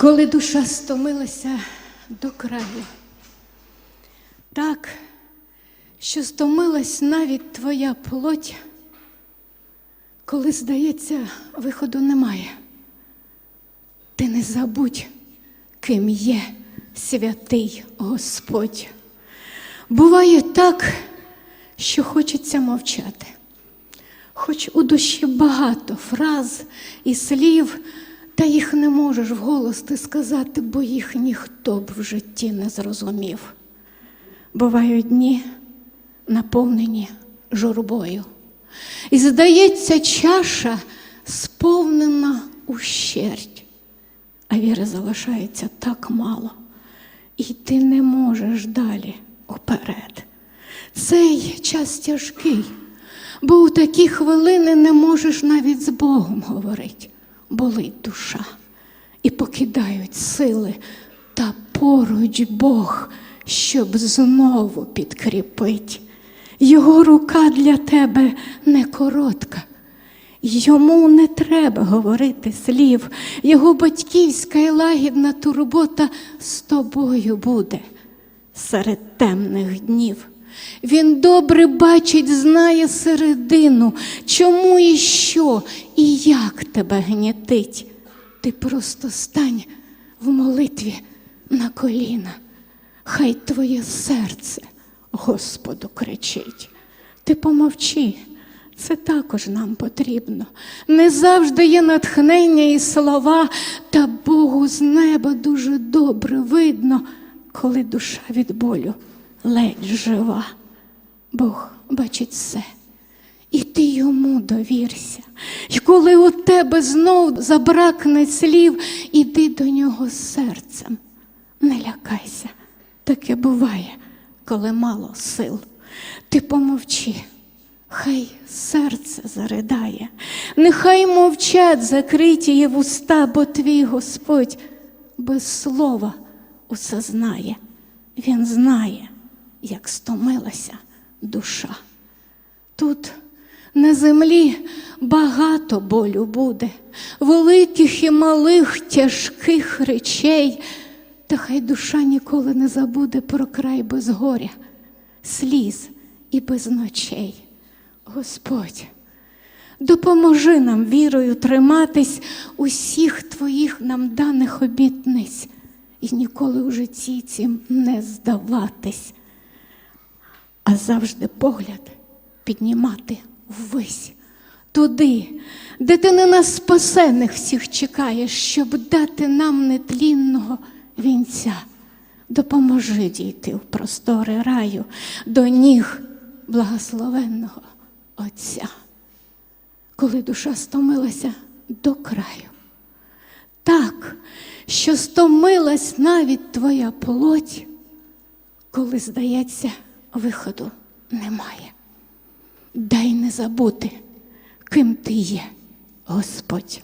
Коли душа стомилася до краю, так, що стомилась навіть твоя плоть, коли, здається, виходу немає. Ти не забудь, ким є святий Господь. Буває так, що хочеться мовчати. Хоч у душі багато фраз і слів, та їх не можеш вголос ти сказати, бо їх ніхто б в житті не зрозумів. Бувають дні, наповнені журбою. І, здається, чаша сповнена ущерть, а віри залишається так мало, і ти не можеш далі уперед. Цей час тяжкий, бо у такі хвилини не можеш навіть з Богом говорити, болить душа, і покидають сили, та поруч Бог, щоб знову підкріпить. Його рука для тебе не коротка. Йому не треба говорити слів, його батьківська і лагідна турбота з тобою буде серед темних днів. Він добре бачить, знає середину, чому і що, і як тебе гнітить. Ти просто стань в молитві на коліна. Хай твоє серце Господу кричить. Ти помовчи, це також нам потрібно. Не завжди є натхнення і слова, та Богу з неба дуже добре видно, коли душа від болю ледь жива. Бог бачить все. І ти йому довірся. І коли у тебе знов забракне слів, іди до нього серцем. Не лякайся, таке буває, коли мало сил. Ти помовчи, хай серце заридає, нехай мовчать закриті є вуста, бо твій Господь без слова усе знає. Він знає, як стомилася душа. Тут на землі багато болю буде, великих і малих, тяжких речей, та хай душа ніколи не забуде про край без горя, сліз і без ночей. Господь, допоможи нам вірою триматись усіх твоїх нам даних обітниць і ніколи у житті цим не здаватись, а завжди погляд піднімати ввись. Туди, де ти не на спасених всіх чекаєш, щоб дати нам нетлінного вінця. Допоможи дійти в простори раю до ніг благословенного Отця, коли душа стомилася до краю. Так, що стомилась навіть твоя плоть, коли, здається, виходу немає. Дай не забути, ким ти є, Господь.